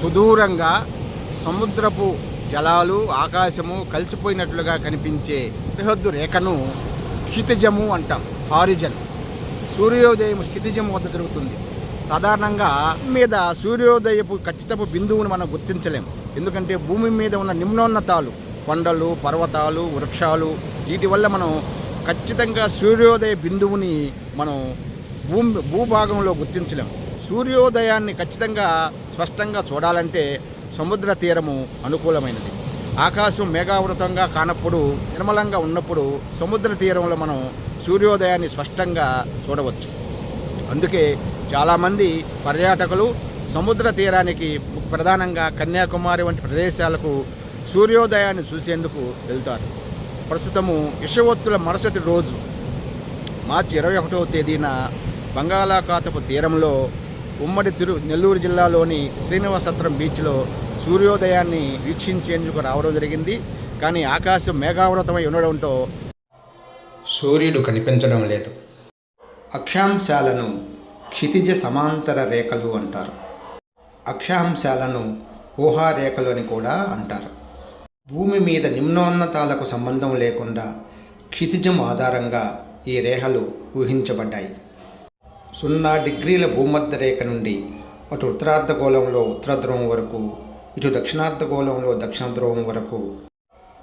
సుదూరంగా సముద్రపు జలాలు ఆకాశము కలిసిపోయినట్లుగా కనిపించే సరిహద్దు రేఖను క్షితిజము అంటాం హారిజన్. సూర్యోదయం క్షితిజం వద్ద జరుగుతుంది. సాధారణంగా మీద సూర్యోదయపు ఖచ్చితపు బిందువును మనం గుర్తించలేం. ఎందుకంటే భూమి మీద ఉన్న నిమ్నోన్నతాలు కొండలు పర్వతాలు వృక్షాలు వీటి వల్ల మనం ఖచ్చితంగా సూర్యోదయ బిందువుని మనం భూమి భూభాగంలో గుర్తించలేము సూర్యోదయాన్ని ఖచ్చితంగా స్పష్టంగా చూడాలంటే సముద్ర తీరము అనుకూలమైనది. ఆకాశం మేఘావృతంగా కానప్పుడు నిర్మలంగా ఉన్నప్పుడు సముద్ర తీరంలో మనం సూర్యోదయాన్ని స్పష్టంగా చూడవచ్చు. అందుకే చాలామంది పర్యాటకులు సముద్ర తీరానికి ప్రధానంగా కన్యాకుమారి వంటి ప్రదేశాలకు సూర్యోదయాన్ని చూసేందుకు వెళ్తారు. ప్రస్తుతము ఇషవత్తుల మరుసటి రోజు మార్చి ఇరవై ఒకటవ తేదీన బంగాళాఖాతపు తీరంలో ఉమ్మడి తిరు నెల్లూరు జిల్లాలోని శ్రీనివాసత్రం బీచ్లో సూర్యోదయాన్ని వీక్షించేందుకు రావడం జరిగింది. కానీ ఆకాశం మేఘావృతమై ఉండడంతో సూర్యుడు కనిపించడం లేదు. అక్షాంశాలను క్షితిజ సమాంతర రేఖలు అంటారు. అక్షాంశాలను ఊహారేఖలు అని కూడా అంటారు. భూమి మీద నిమ్నోన్నతాలకు సంబంధం లేకుండా క్షితిజం ఆధారంగా ఈ రేఖలు ఊహించబడ్డాయి. సున్నా డిగ్రీల భూమధ్య రేఖ నుండి అటు ఉత్తరార్ధగోళంలో ఉత్తర ధ్రువం వరకు ఇటు దక్షిణార్ధగోళంలో దక్షిణ ధ్రువం వరకు.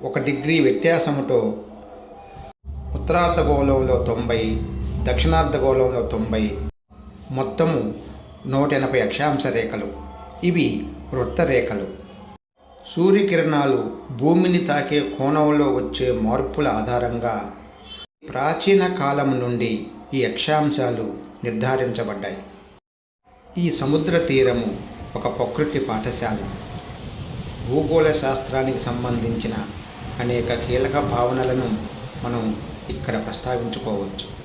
ఒక డిగ్రీ వ్యత్యాసముతో ఉత్తరార్ధగోళంలో తొంభై దక్షిణార్ధగోళంలో తొంభై. మొత్తము నూట ఎనభై అక్షాంశ రేఖలు. ఇవి వృత్త రేఖలు. సూర్యకిరణాలు భూమిని తాకే కోణంలో వచ్చే మార్పుల ఆధారంగా ప్రాచీన కాలం నుండి ఈ అక్షాంశాలు నిర్ధారించబడ్డాయి. ఈ సముద్ర తీరము ఒక ప్రకృతి పాఠశాల. భూగోళ శాస్త్రానికి సంబంధించిన అనేక కీలక భావనలను మనం ఇక్కడ ప్రస్తావించుకోవచ్చు.